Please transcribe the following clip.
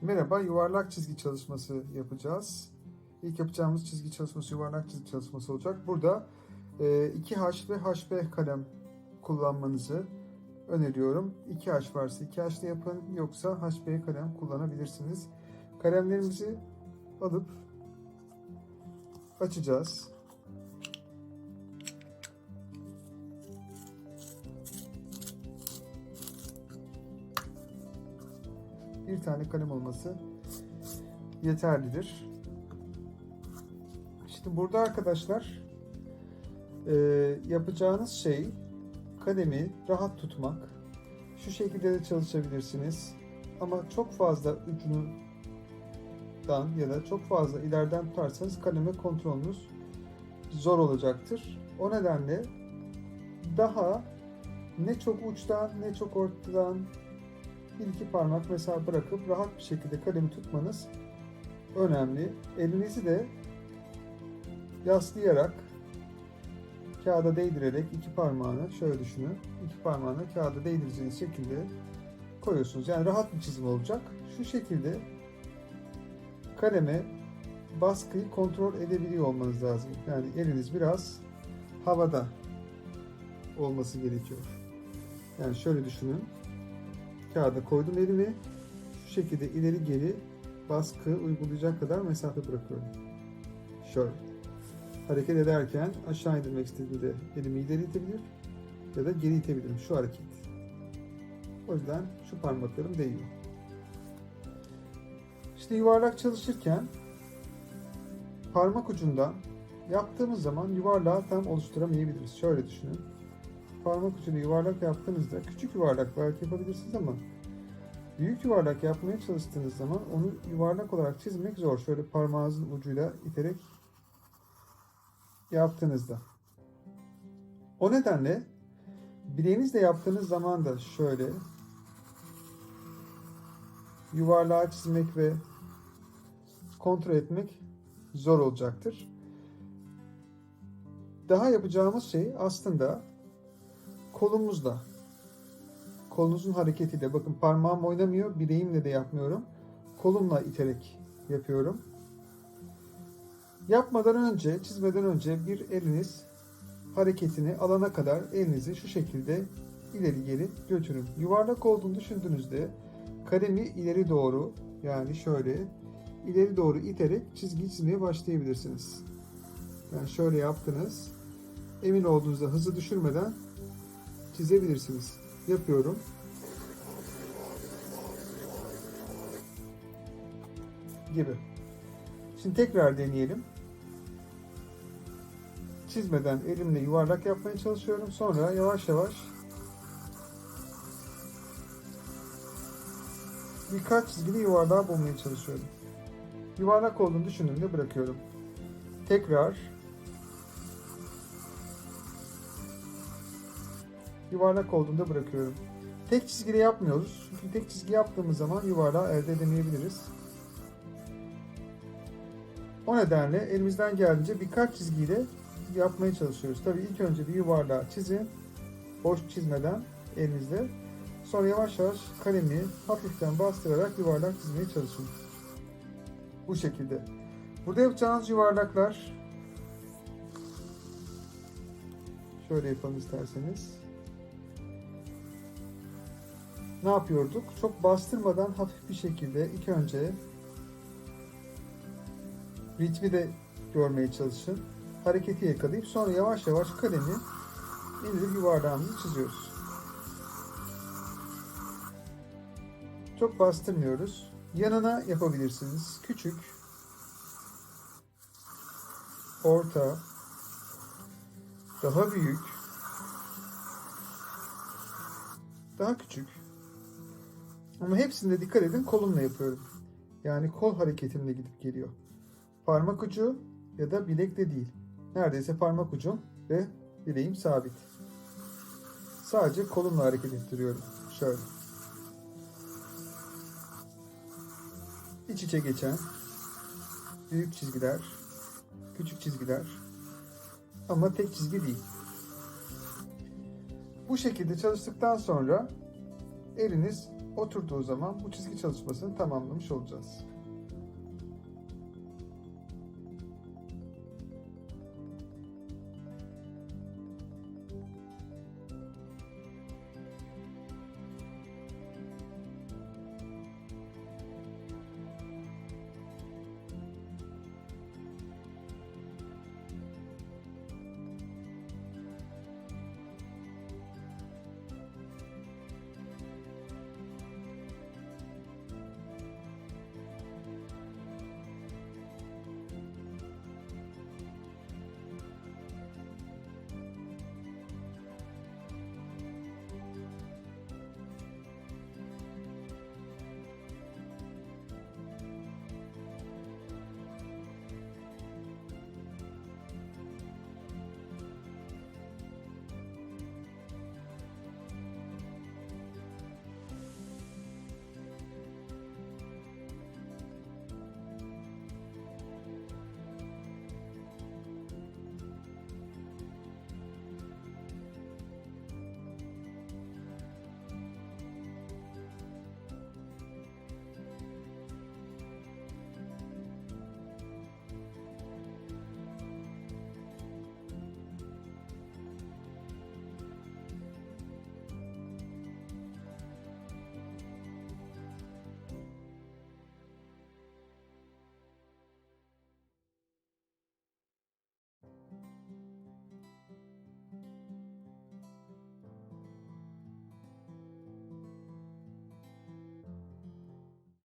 Merhaba, yuvarlak çizgi çalışması yapacağız. İlk yapacağımız çizgi çalışması yuvarlak çizgi çalışması olacak. Burada e, 2H ve HB kalem kullanmanızı öneriyorum. 2H varsa 2H ile yapın, yoksa HB kalem kullanabilirsiniz. Kalemlerimizi alıp açacağız. Bir tane kalem olması yeterlidir. Şimdi burada arkadaşlar e, yapacağınız şey kalemi rahat tutmak. Şu şekilde de çalışabilirsiniz. Ama çok fazla ucundan ya da çok fazla ileriden tutarsanız kaleme kontrolünüz zor olacaktır. O nedenle daha ne çok uçtan ne çok ortadan bir iki parmak mesela bırakıp rahat bir şekilde kalemi tutmanız önemli. Elinizi de yaslayarak kağıda değdirerek iki parmağını şöyle düşünün. iki parmağını kağıda değdireceğiniz şekilde koyuyorsunuz. Yani rahat bir çizim olacak. Şu şekilde kaleme baskıyı kontrol edebiliyor olmanız lazım. Yani eliniz biraz havada olması gerekiyor. Yani şöyle düşünün. Kağıda koydum elimi. Şu şekilde ileri geri baskı uygulayacak kadar mesafe bırakıyorum. Şöyle. Hareket ederken aşağı indirmek istediğimde elimi ileri itebilir ya da geri itebilirim. Şu hareket. O yüzden şu parmaklarım değiyor. İşte yuvarlak çalışırken parmak ucundan yaptığımız zaman yuvarlağı tam oluşturamayabiliriz. Şöyle düşünün. Parmak ucunu yuvarlak yaptığınızda küçük yuvarlak belki yapabilirsiniz ama büyük yuvarlak yapmaya çalıştığınız zaman onu yuvarlak olarak çizmek zor. Şöyle parmağınızın ucuyla iterek yaptığınızda. O nedenle bileğinizle yaptığınız zaman da şöyle yuvarlağı çizmek ve kontrol etmek zor olacaktır. Daha yapacağımız şey aslında kolumuzla kolunuzun hareketiyle bakın parmağım oynamıyor bileğimle de yapmıyorum. Kolumla iterek yapıyorum. Yapmadan önce çizmeden önce bir eliniz hareketini alana kadar elinizi şu şekilde ileri geri götürün. Yuvarlak olduğunu düşündüğünüzde kalemi ileri doğru yani şöyle ileri doğru iterek çizgi çizmeye başlayabilirsiniz. Yani şöyle yaptınız. Emin olduğunuzda hızı düşürmeden çizebilirsiniz. Yapıyorum. Gibi. Şimdi tekrar deneyelim. Çizmeden elimle yuvarlak yapmaya çalışıyorum. Sonra yavaş yavaş birkaç çizgili yuvarlağı bulmaya çalışıyorum. Yuvarlak olduğunu düşündüğümde bırakıyorum. Tekrar yuvarlak olduğunda bırakıyorum. Tek çizgide yapmıyoruz. Çünkü tek çizgi yaptığımız zaman yuvarlağı elde edemeyebiliriz. O nedenle elimizden geldiğince birkaç çizgiyle yapmaya çalışıyoruz. Tabii ilk önce bir yuvarlağı çizin. Boş çizmeden elinizle. Sonra yavaş yavaş kalemi hafiften bastırarak yuvarlak çizmeye çalışın. Bu şekilde. Burada yapacağınız yuvarlaklar şöyle yapalım isterseniz ne yapıyorduk? Çok bastırmadan hafif bir şekilde ilk önce ritmi de görmeye çalışın. Hareketi yakalayıp sonra yavaş yavaş kalemi indirip yuvarlağımızı çiziyoruz. Çok bastırmıyoruz. Yanına yapabilirsiniz. Küçük, orta, daha büyük, daha küçük. Ama hepsinde dikkat edin kolumla yapıyorum. Yani kol hareketimle gidip geliyor. Parmak ucu ya da bilekle değil. Neredeyse parmak ucum ve bileğim sabit. Sadece kolumla hareket ettiriyorum. Şöyle. İç içe geçen büyük çizgiler, küçük çizgiler ama tek çizgi değil. Bu şekilde çalıştıktan sonra eliniz oturduğu zaman bu çizgi çalışmasını tamamlamış olacağız.